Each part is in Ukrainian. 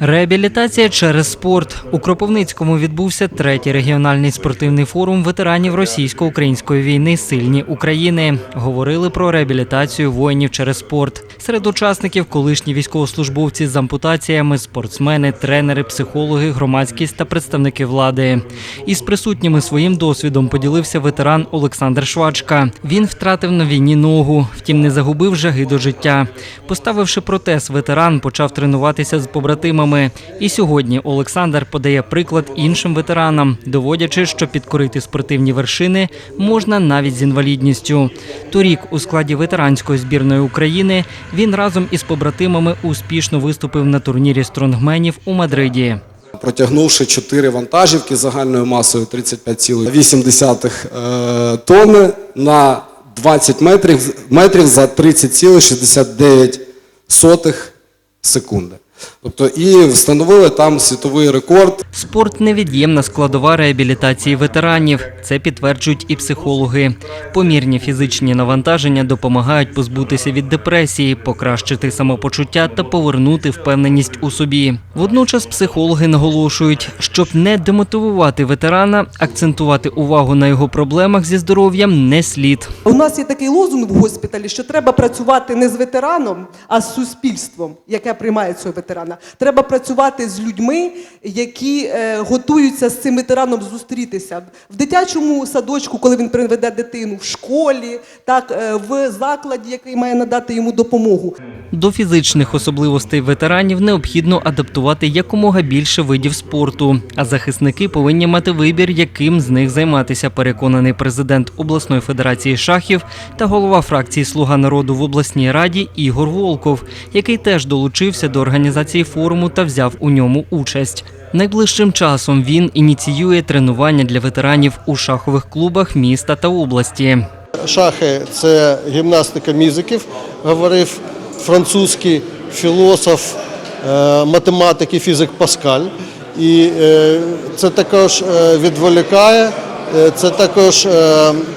Реабілітація через спорт у Кропивницькому відбувся третій регіональний спортивний форум ветеранів російсько-української війни Сильні України. Говорили про реабілітацію воїнів через спорт. Серед учасників колишні військовослужбовці з ампутаціями, спортсмени, тренери, психологи, громадськість та представники влади. Із присутніми своїм досвідом поділився ветеран Олександр Швачка. Він втратив на війні ногу, втім не загубив жаги до життя. Поставивши протез, ветеран почав тренуватися з побратимами. І сьогодні Олександр подає приклад іншим ветеранам, доводячи, що підкорити спортивні вершини можна навіть з інвалідністю. Торік у складі ветеранської збірної України він разом із побратимами успішно виступив на турнірі стронгменів у Мадриді. протягнувши 4 вантажівки загальною масою 35,8 е, тонни на 20 метрів, метрів за 30,69 секунди. Тобто і встановили там світовий рекорд Спорт невід'ємна складова реабілітації ветеранів. Це підтверджують і психологи. Помірні фізичні навантаження допомагають позбутися від депресії, покращити самопочуття та повернути впевненість у собі. Водночас психологи наголошують, щоб не демотивувати ветерана, акцентувати увагу на його проблемах зі здоров'ям не слід. У нас є такий лозунг в госпіталі, що треба працювати не з ветераном, а з суспільством, яке приймає цього ветерана. Треба працювати з людьми, які е, готуються з цим ветераном зустрітися в дитячому садочку, коли він приведе дитину, в школі, так е, в закладі, який має надати йому допомогу. До фізичних особливостей ветеранів необхідно адаптувати якомога більше видів спорту. А захисники повинні мати вибір, яким з них займатися. Переконаний президент обласної федерації шахів та голова фракції Слуга народу в обласній раді Ігор Волков, який теж долучився до організації форуму та взяв у ньому участь. Найближчим часом він ініціює тренування для ветеранів у шахових клубах міста та області. Шахи це гімнастика мізиків, говорив французький філософ, е, математик і фізик Паскаль. І е, це також е, відволікає, це також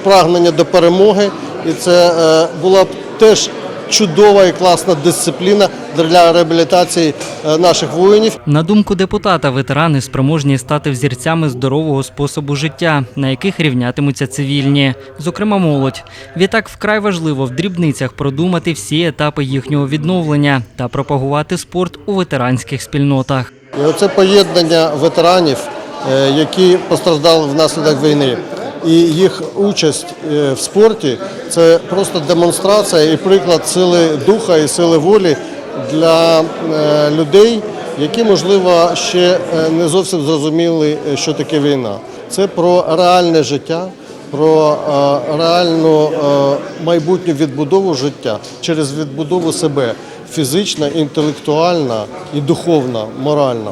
прагнення до перемоги. І це була б теж чудова і класна дисципліна для реабілітації е, наших воїнів. На думку депутата, ветерани спроможні стати взірцями здорового способу життя, на яких рівнятимуться цивільні, зокрема молодь. Відтак вкрай важливо в дрібницях продумати всі етапи їхнього відновлення та пропагувати спорт у ветеранських спільнотах. І оце поєднання ветеранів, е, які постраждали внаслідок війни, і їх участь е, в спорті це просто демонстрація і приклад сили духа і сили волі для е, людей, які, можливо, ще е, не зовсім зрозуміли, що таке війна. Це про реальне життя. Про реальну майбутню відбудову життя через відбудову себе фізична, інтелектуальна і духовна, моральна.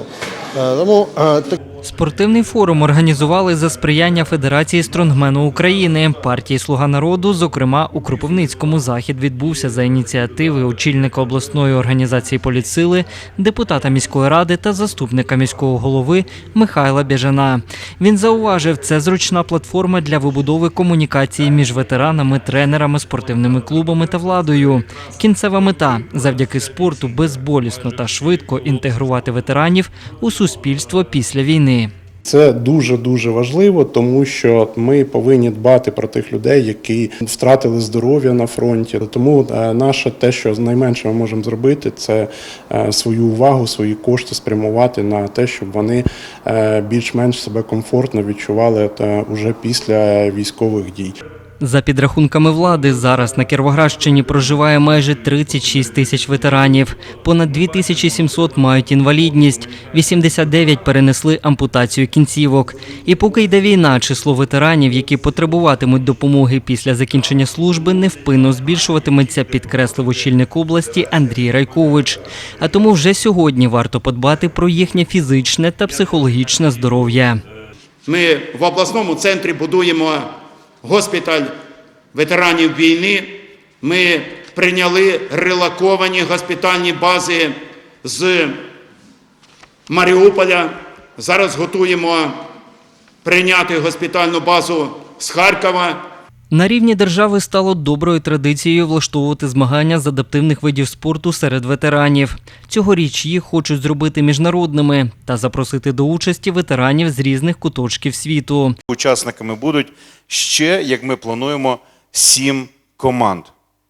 Тому так- Спортивний форум організували за сприяння Федерації стронгмену України, партії Слуга народу. Зокрема, у Кропивницькому захід відбувся за ініціативи очільника обласної організації політсили, депутата міської ради та заступника міського голови Михайла Біжана. Він зауважив, це зручна платформа для вибудови комунікації між ветеранами, тренерами, спортивними клубами та владою. Кінцева мета завдяки спорту безболісно та швидко інтегрувати ветеранів у суспільство після війни. Це дуже дуже важливо, тому що ми повинні дбати про тих людей, які втратили здоров'я на фронті. Тому е, наше те, що найменше ми можемо зробити, це е, свою увагу, свої кошти спрямувати на те, щоб вони е, більш-менш себе комфортно відчували та уже після військових дій. За підрахунками влади, зараз на Кіровоградщині проживає майже 36 тисяч ветеранів. Понад 2700 мають інвалідність, 89 перенесли ампутацію кінцівок. І поки йде війна, число ветеранів, які потребуватимуть допомоги після закінчення служби, невпинно збільшуватиметься, підкреслив очільник області Андрій Райкович. А тому вже сьогодні варто подбати про їхнє фізичне та психологічне здоров'я. Ми в обласному центрі будуємо госпіталь ветеранів війни. Ми прийняли релоковані госпітальні бази з Маріуполя. Зараз готуємо прийняти госпітальну базу з Харкова. На рівні держави стало доброю традицією влаштовувати змагання з адаптивних видів спорту серед ветеранів. Цьогоріч їх хочуть зробити міжнародними та запросити до участі ветеранів з різних куточків світу. Учасниками будуть ще, як ми плануємо, сім команд.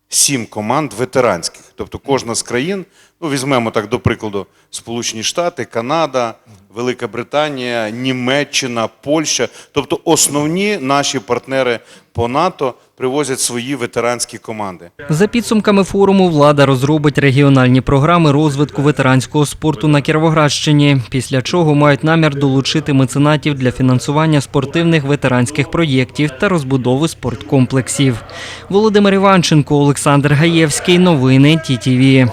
Сім команд ветеранських. Тобто кожна з країн, ну візьмемо так до прикладу, Сполучені Штати, Канада, Велика Британія, Німеччина, Польща. Тобто основні наші партнери по НАТО привозять свої ветеранські команди. За підсумками форуму, влада розробить регіональні програми розвитку ветеранського спорту на Кіровоградщині, після чого мають намір долучити меценатів для фінансування спортивних ветеранських проєктів та розбудови спорткомплексів. Володимир Іванченко, Олександр Гаєвський. Новини ТІТІВІ.